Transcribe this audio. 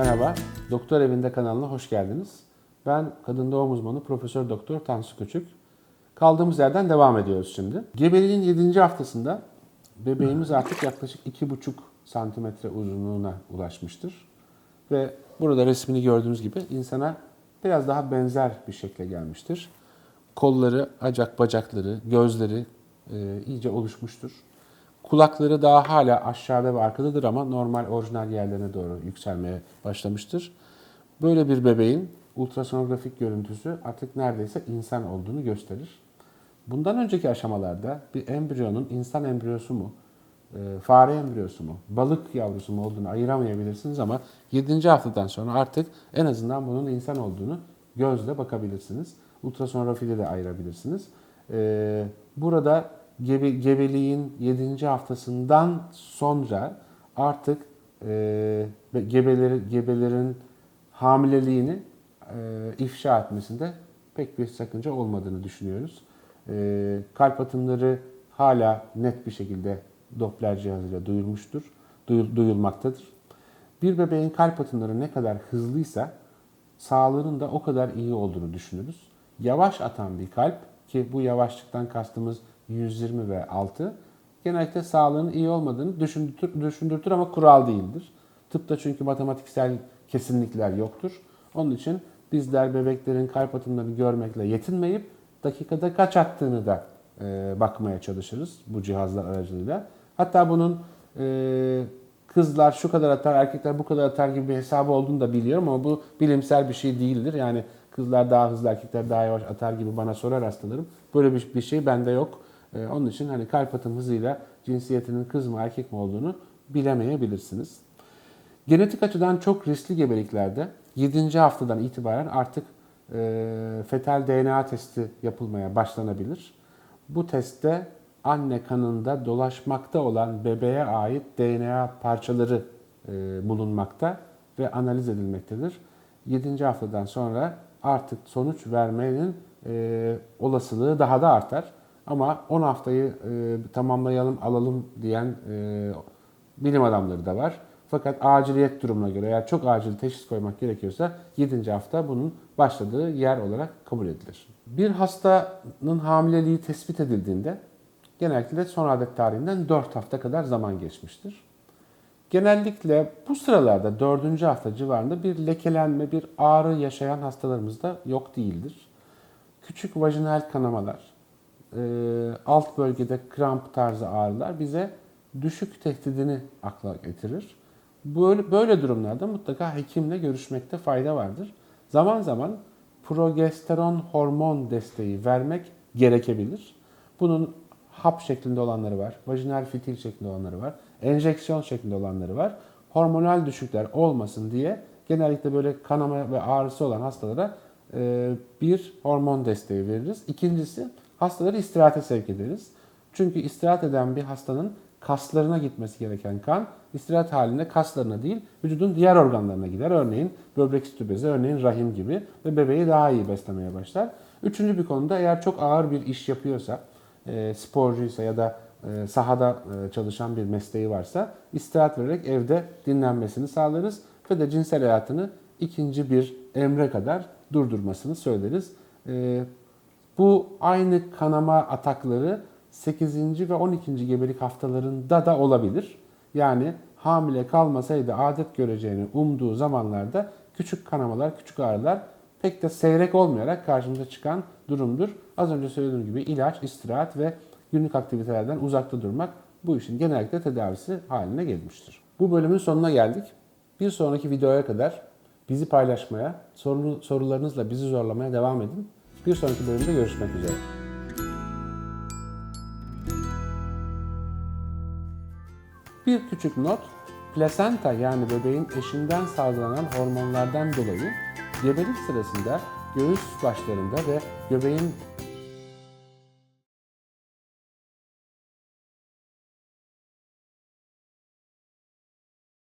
Merhaba, Doktor Evinde kanalına hoş geldiniz. Ben kadın doğum uzmanı Profesör Doktor Tansu Küçük. Kaldığımız yerden devam ediyoruz şimdi. Gebeliğin 7. haftasında bebeğimiz artık yaklaşık 2,5 santimetre uzunluğuna ulaşmıştır. Ve burada resmini gördüğünüz gibi insana biraz daha benzer bir şekle gelmiştir. Kolları, acak bacakları, gözleri e, iyice oluşmuştur. Kulakları daha hala aşağıda ve arkadadır ama normal orijinal yerlerine doğru yükselmeye başlamıştır. Böyle bir bebeğin ultrasonografik görüntüsü artık neredeyse insan olduğunu gösterir. Bundan önceki aşamalarda bir embriyonun insan embriyosu mu, e, fare embriyosu mu, balık yavrusu mu olduğunu ayıramayabilirsiniz ama 7. haftadan sonra artık en azından bunun insan olduğunu gözle bakabilirsiniz. Ultrasonografide de ayırabilirsiniz. E, Burada gebe, gebeliğin 7. haftasından sonra artık e, gebeleri, gebelerin hamileliğini e, ifşa etmesinde pek bir sakınca olmadığını düşünüyoruz. E, kalp atımları hala net bir şekilde Doppler cihazıyla duyulmuştur, duyul, duyulmaktadır. Bir bebeğin kalp atımları ne kadar hızlıysa sağlığının da o kadar iyi olduğunu düşünürüz. Yavaş atan bir kalp ki bu yavaşlıktan kastımız 120 ve 6 genellikle sağlığının iyi olmadığını düşündürtür, düşündürtür ama kural değildir. Tıpta çünkü matematiksel kesinlikler yoktur. Onun için bizler bebeklerin kalp atımlarını görmekle yetinmeyip dakikada kaç attığını da e, bakmaya çalışırız bu cihazlar aracılığıyla. Hatta bunun e, kızlar şu kadar atar, erkekler bu kadar atar gibi bir hesabı olduğunu da biliyorum ama bu bilimsel bir şey değildir. Yani kızlar daha hızlı, erkekler daha yavaş atar gibi bana sorar hastalarım. Böyle bir, bir şey bende yok. E, onun için hani kalp atım hızıyla cinsiyetinin kız mı erkek mi olduğunu bilemeyebilirsiniz. Genetik açıdan çok riskli gebeliklerde 7. haftadan itibaren artık e, fetal DNA testi yapılmaya başlanabilir. Bu testte anne kanında dolaşmakta olan bebeğe ait DNA parçaları e, bulunmakta ve analiz edilmektedir. 7. haftadan sonra artık sonuç vermenin e, olasılığı daha da artar. Ama 10 haftayı e, tamamlayalım, alalım diyen e, bilim adamları da var. Fakat aciliyet durumuna göre eğer çok acil teşhis koymak gerekiyorsa 7. hafta bunun başladığı yer olarak kabul edilir. Bir hastanın hamileliği tespit edildiğinde genellikle son adet tarihinden 4 hafta kadar zaman geçmiştir. Genellikle bu sıralarda 4. hafta civarında bir lekelenme, bir ağrı yaşayan hastalarımız da yok değildir. Küçük vajinal kanamalar, alt bölgede kramp tarzı ağrılar bize düşük tehdidini akla getirir. Böyle, böyle durumlarda mutlaka hekimle görüşmekte fayda vardır. Zaman zaman progesteron hormon desteği vermek gerekebilir. Bunun hap şeklinde olanları var, vajinal fitil şeklinde olanları var, enjeksiyon şeklinde olanları var. Hormonal düşükler olmasın diye genellikle böyle kanama ve ağrısı olan hastalara e, bir hormon desteği veririz. İkincisi hastaları istirahate sevk ederiz. Çünkü istirahat eden bir hastanın kaslarına gitmesi gereken kan istirahat halinde kaslarına değil vücudun diğer organlarına gider. Örneğin böbrek üstü bezi, örneğin rahim gibi ve bebeği daha iyi beslemeye başlar. Üçüncü bir konuda eğer çok ağır bir iş yapıyorsa, e, sporcuysa ya da e, sahada e, çalışan bir mesleği varsa istirahat vererek evde dinlenmesini sağlarız ve de cinsel hayatını ikinci bir emre kadar durdurmasını söyleriz. Bu aynı kanama atakları 8. ve 12. gebelik haftalarında da olabilir. Yani hamile kalmasaydı adet göreceğini umduğu zamanlarda küçük kanamalar, küçük ağrılar pek de seyrek olmayarak karşımıza çıkan durumdur. Az önce söylediğim gibi ilaç, istirahat ve günlük aktivitelerden uzakta durmak bu işin genellikle tedavisi haline gelmiştir. Bu bölümün sonuna geldik. Bir sonraki videoya kadar bizi paylaşmaya, sorularınızla bizi zorlamaya devam edin. Bir sonraki bölümde görüşmek üzere. Bir küçük not, plasenta yani bebeğin eşinden salgılanan hormonlardan dolayı gebelik sırasında göğüs başlarında ve göbeğin